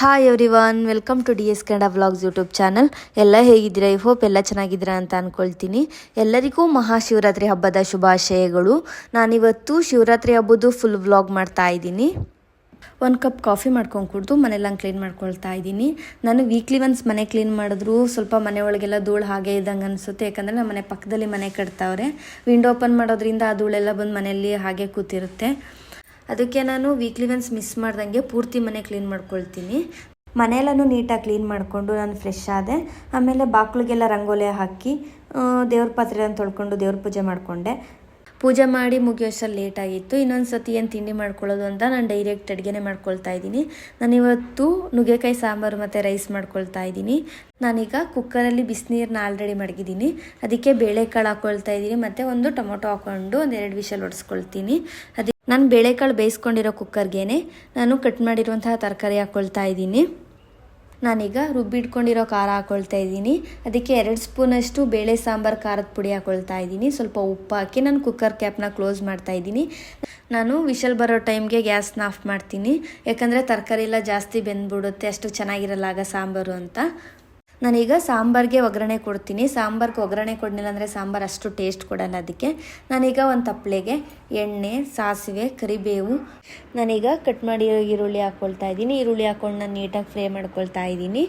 Hi everyone welcome to D S Kannada vlogs YouTube channel ಎಲ್ಲ ಹೇಗಿದ್ದೀರಾ? I hope ಎಲ್ಲ ಚೆನ್ನಾಗಿದ್ದೀರಾ ಅಂತ ಅಂದ್ಕೊಳ್ತೀನಿ ಎಲ್ಲರಿಗೂ ಮಹಾಶಿವರಾತ್ರಿ ಹಬ್ಬದ ಶುಭಾಶಯಗಳು. ನಾನಿವತ್ತು ಶಿವರಾತ್ರಿ ಹಬ್ಬದ್ದು ಫುಲ್ ವ್ಲಾಗ್ ಮಾಡ್ತಾ ಇದ್ದೀನಿ. ಒಂದು ಕಪ್ ಕಾಫಿ ಮಾಡ್ಕೊಂಡು ಕುಡಿದು ಮನೆಲ್ಲ ಕ್ಲೀನ್ ಮಾಡ್ಕೊಳ್ತಾ ಇದ್ದೀನಿ. ನಾನು ವೀಕ್ಲಿ ಒನ್ಸ್ ಮನೆ ಕ್ಲೀನ್ ಮಾಡಿದ್ರು ಸ್ವಲ್ಪ ಮನೆ ಒಳಗೆಲ್ಲ ಧೂಳು ಹಾಗೆ ಇದ್ದಂಗೆ ಅನಿಸುತ್ತೆ. ಯಾಕಂದರೆ ನಮ್ಮ ಮನೆ ಪಕ್ಕದಲ್ಲಿ ಮನೆ ಕಟ್ತಾವ್ರೆ. ವಿಂಡೋ ಓಪನ್ ಮಾಡೋದ್ರಿಂದ ಆ ಧೂಳೆಲ್ಲ ಬಂದು ಮನೆಯಲ್ಲಿ ಹಾಗೆ ಕೂತಿರುತ್ತೆ. ಅದಕ್ಕೆ ನಾನು ವೀಕ್ಲಿ ಒನ್ಸ್ ಮಿಸ್ ಮಾಡ್ದಂಗೆ ಪೂರ್ತಿ ಮನೆ ಕ್ಲೀನ್ ಮಾಡ್ಕೊಳ್ತೀನಿ. ಮನೆಯೆಲ್ಲನೂ ನೀಟಾಗಿ ಕ್ಲೀನ್ ಮಾಡಿಕೊಂಡು ನಾನು ಫ್ರೆಶ್ ಆದೆ. ಆಮೇಲೆ ಬಾಕ್ಲಿಗೆಲ್ಲ ರಂಗೋಲಿ ಹಾಕಿ ದೇವ್ರ ದೇವ್ರ ಪಾತ್ರೆಯನ್ನು ತೊಳ್ಕೊಂಡು ದೇವ್ರ ಪೂಜೆ ಮಾಡಿಕೊಂಡೆ. ಪೂಜೆ ಮಾಡಿ ಮುಗಿಯೋಷ್ಟರಲ್ಲಿ ಲೇಟ್ ಆಗಿತ್ತು. ಇನ್ನೊಂದು ಸತಿ ಏನು ತಿಂಡಿ ಮಾಡ್ಕೊಳ್ಳೋದು ಅಂತ ನಾನು ಡೈರೆಕ್ಟ್ ಅಡುಗೆನೇ ಮಾಡ್ಕೊಳ್ತಾ ಇದ್ದೀನಿ. ನಾನಿವತ್ತು ನುಗ್ಗೆಕಾಯಿ, ಸಾಂಬಾರು ಮತ್ತು ರೈಸ್ ಮಾಡ್ಕೊಳ್ತಾ ಇದ್ದೀನಿ. ನಾನೀಗ ಕುಕ್ಕರಲ್ಲಿ ಬಿಸಿನೀರನ್ನ ಆಲ್ರೆಡಿ ಮಡಗಿದ್ದೀನಿ. ಅದಕ್ಕೆ ಬೇಳೆಕಾಳು ಹಾಕ್ಕೊಳ್ತಾ ಇದ್ದೀನಿ. ಮತ್ತು ಒಂದು ಟೊಮೊಟೊ ಹಾಕ್ಕೊಂಡು ಒಂದು ಎರಡು ವಿಷಲ್ ಒಡಿಸ್ಕೊಳ್ತೀನಿ. ಅದಕ್ಕೆ ನಾನು ಬೇಳೆಕಾಳು ಬೇಯಿಸ್ಕೊಂಡಿರೋ ಕುಕ್ಕರ್ಗೇನೆ ನಾನು ಕಟ್ ಮಾಡಿರುವಂತಹ ತರಕಾರಿ ಹಾಕ್ಕೊಳ್ತಾ ಇದ್ದೀನಿ. ನಾನೀಗ ರುಬ್ಬಿಟ್ಕೊಂಡಿರೋ ಖಾರ ಹಾಕ್ಕೊಳ್ತಾ ಇದ್ದೀನಿ. ಅದಕ್ಕೆ ಎರಡು ಸ್ಪೂನಷ್ಟು ಬೇಳೆ ಸಾಂಬಾರು ಖಾರದ ಪುಡಿ ಹಾಕ್ಕೊಳ್ತಾ ಇದ್ದೀನಿ. ಸ್ವಲ್ಪ ಉಪ್ಪು ಹಾಕಿ ನಾನು ಕುಕ್ಕರ್ ಕ್ಯಾಪ್ನ ಕ್ಲೋಸ್ ಮಾಡ್ತಾ ಇದ್ದೀನಿ. ನಾನು ವಿಷಲ್ ಬರೋ ಟೈಮ್ಗೆ ಗ್ಯಾಸ್ನ ಆಫ್ ಮಾಡ್ತೀನಿ. ಯಾಕಂದರೆ ತರಕಾರಿ ಎಲ್ಲ ಜಾಸ್ತಿ ಬೆಂದ್ಬಿಡುತ್ತೆ, ಅಷ್ಟು ಚೆನ್ನಾಗಿರಲ್ಲ ಆಗ ಸಾಂಬಾರು ಅಂತ. ನಾನೀಗ ಸಾಂಬಾರ್ಗೆ ಒಗ್ಗರಣೆ ಕೊಡ್ತೀನಿ. ಸಾಂಬಾರ್ಗೆ ಒಗ್ಗರಣೆ ಕೊಡಲಿಲ್ಲ ಅಂದರೆ ಸಾಂಬಾರು ಅಷ್ಟು ಟೇಸ್ಟ್ ಕೊಡಲ್ಲ ಅದಕ್ಕೆ. ನಾನೀಗ ಒಂದು ತಪ್ಪಲೆಗೆ ಎಣ್ಣೆ, ಸಾಸಿವೆ, ಕರಿಬೇವು, ನಾನೀಗ ಕಟ್ ಮಾಡಿರೋ ಈರುಳ್ಳಿ ಹಾಕ್ಕೊಳ್ತಾ ಇದ್ದೀನಿ. ಈರುಳ್ಳಿ ಹಾಕ್ಕೊಂಡು ನಾನು ನೀಟಾಗಿ ಫ್ರೈ ಮಾಡ್ಕೊಳ್ತಾ ಇದ್ದೀನಿ.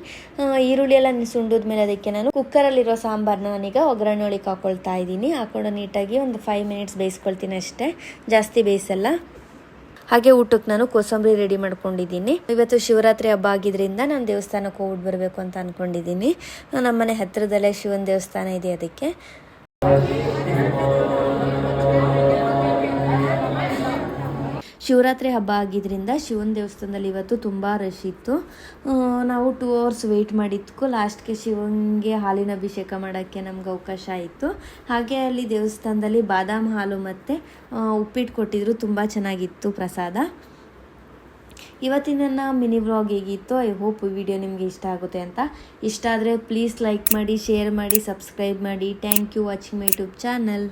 ಈರುಳ್ಳಿ ಎಲ್ಲ ಸುಂಡಿದ್ಮೇಲೆ ಅದಕ್ಕೆ ನಾನು ಕುಕ್ಕರಲ್ಲಿರೋ ಸಾಂಬಾರನ್ನ ನಾನೀಗ ಒಗ್ಗರಣೆ ಒಳಗೆ ಹಾಕ್ಕೊಳ್ತಾ ಇದ್ದೀನಿ. ಹಾಕ್ಕೊಂಡು ನೀಟಾಗಿ ಒಂದು ಫೈವ್ ಮಿನಿಟ್ಸ್ ಬೇಯಿಸ್ಕೊಳ್ತೀನಿ ಅಷ್ಟೇ. ಜಾಸ್ತಿ ಬೇಯಿಸಲ್ಲ. ಹಾಗೆ ಊಟಕ್ಕೆ ನಾನು ಕೋಸಂಬರಿ ರೆಡಿ ಮಾಡ್ಕೊಂಡಿದ್ದೀನಿ. ಇವತ್ತು ಶಿವರಾತ್ರಿ ಹಬ್ಬ ಆಗಿದ್ರಿಂದ ನಾನು ದೇವಸ್ಥಾನಕ್ಕೆ ಹೋಗ್ಬಿಟ್ಟು ಬರಬೇಕು ಅಂತ ಅಂದ್ಕೊಂಡಿದ್ದೀನಿ ನಮ್ಮ ಮನೆ ಹತ್ತಿರದಲ್ಲೇ ಶಿವನ ದೇವಸ್ಥಾನ ಇದೆ ಅದಕ್ಕೆ. ಶಿವರಾತ್ರಿ ಹಬ್ಬ ಆಗಿದ್ದರಿಂದ ಶಿವನ ದೇವಸ್ಥಾನದಲ್ಲಿ ಇವತ್ತು ತುಂಬ ರಶ್ ಇತ್ತು. ನಾವು ಟೂ ಅವರ್ಸ್ ವೆಯ್ಟ್ ಮಾಡಿದ್ದಕ್ಕೂ ಲಾಸ್ಟ್ಗೆ ಶಿವನಿಗೆ ಹಾಲಿನ ಅಭಿಷೇಕ ಮಾಡೋಕ್ಕೆ ನಮ್ಗೆ ಅವಕಾಶ ಆಯಿತು. ಹಾಗೆ ಅಲ್ಲಿ ದೇವಸ್ಥಾನದಲ್ಲಿ ಬಾದಾಮ್ ಹಾಲು ಮತ್ತು ಉಪ್ಪಿಟ್ಟು ಕೊಟ್ಟಿದ್ರು. ತುಂಬ ಚೆನ್ನಾಗಿತ್ತು ಪ್ರಸಾದ. ಇವತ್ತಿನ ನನ್ನ ಮಿನಿ ವ್ಲಾಗ್ ಹೇಗಿತ್ತು? ಐ ಹೋಪ್ ವಿಡಿಯೋ ನಿಮಗೆ ಇಷ್ಟ ಆಗುತ್ತೆ ಅಂತ. ಇಷ್ಟ ಆದರೆ ಪ್ಲೀಸ್ ಲೈಕ್ ಮಾಡಿ ಶೇರ್ ಮಾಡಿ ಸಬ್ಸ್ಕ್ರೈಬ್ ಮಾಡಿ. Thank you watching my YouTube channel